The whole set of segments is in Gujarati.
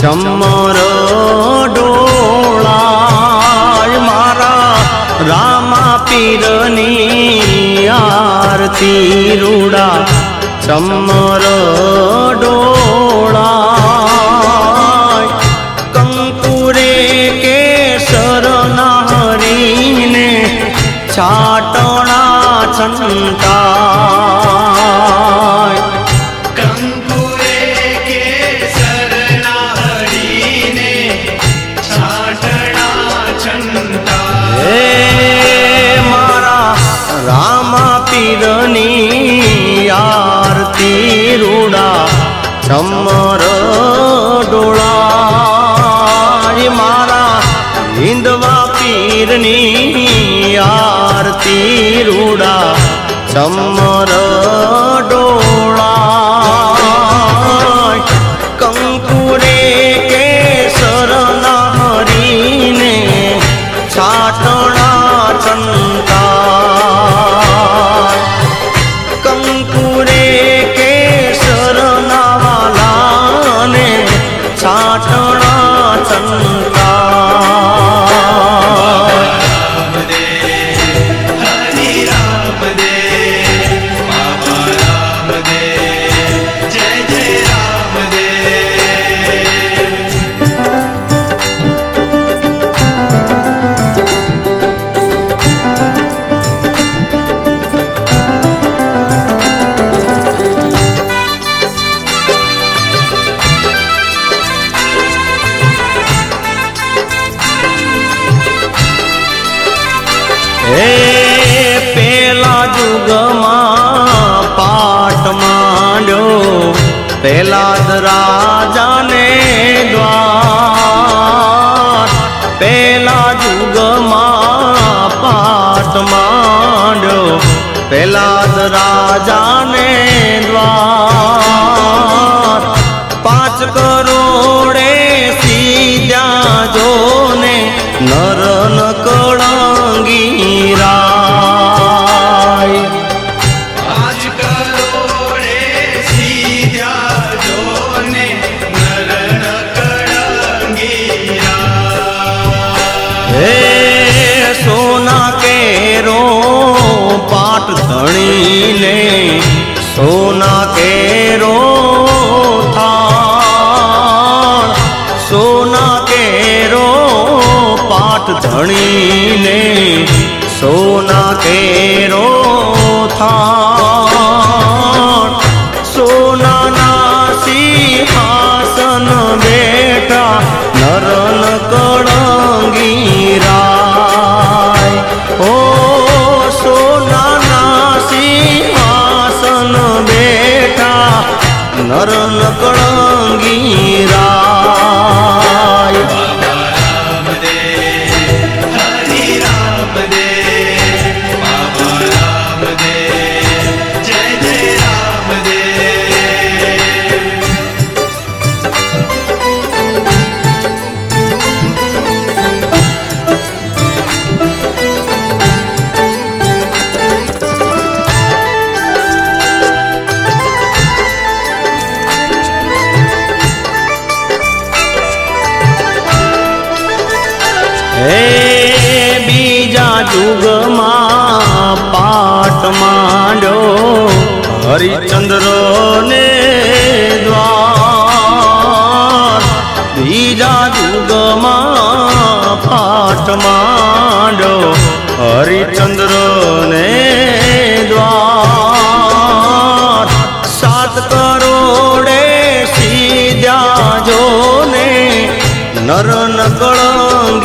ચમર ડોળાય મારા રામા પીરની આરતી રૂડા. ચમર ડોળાય કંકુરે કેસર નારીને ચાટણા છંટાય ચમર ડોળા મારા હિંદવા પીરની આરતી રૂડા. ચમર ડોળા પેલા જ રાજાને દ્વાર પેલા જુગમાં પાઠ માંડ્યો પેલા જ રાજાને દ્વાર. ધણીને સોના કેરો થાળ સોના કેરો પાટ ધણીને સોના કેરો હે બીજા જુગમાં પાટ માંડ્યો હરિચંદ્રો ને દ્વાર. બીજા જુગમાં પાઠ માંડો હરિચંદ્ર ને દ્વાર. સાત કરોડે સીધા જો ને નર નકળંગી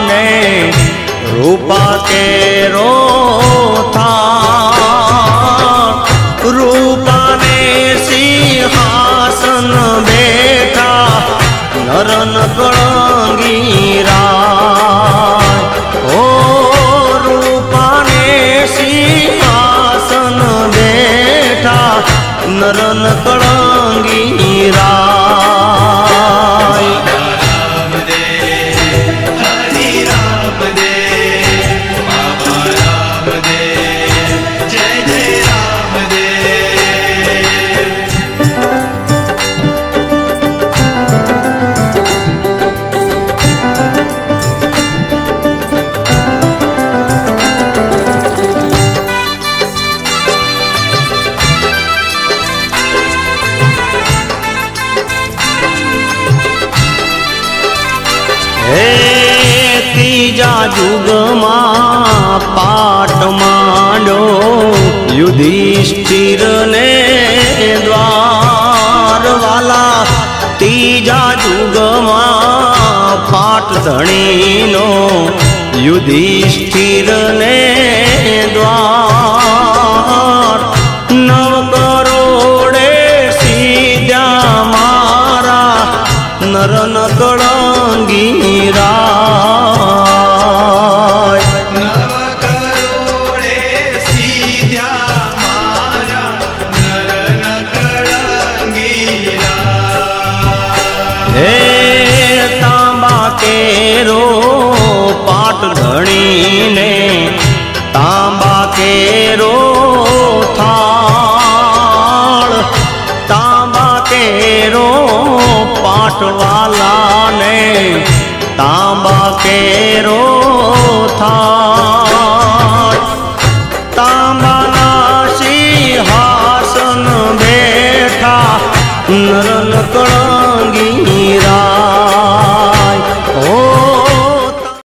ધણીને રૂપા કેરો થા રૂપાને સિંહાસન બેઠા નરન કળંગીરા ત્રીજા જુગમાં પાટ માંડો. યુધિષ્ઠિર ને દ્વાર વાલા ત્રીજા જુગમાં પાટ ધણીનો યુધિષ્ઠિર ને દ્વાર નવ કરોડે સીધા મારા નરન કળંગીરાય પાટ ધણીને તાંબા કેરો થાળ. તાંબા કેરો પાટવાલાને તાંબા કેરો થાળ.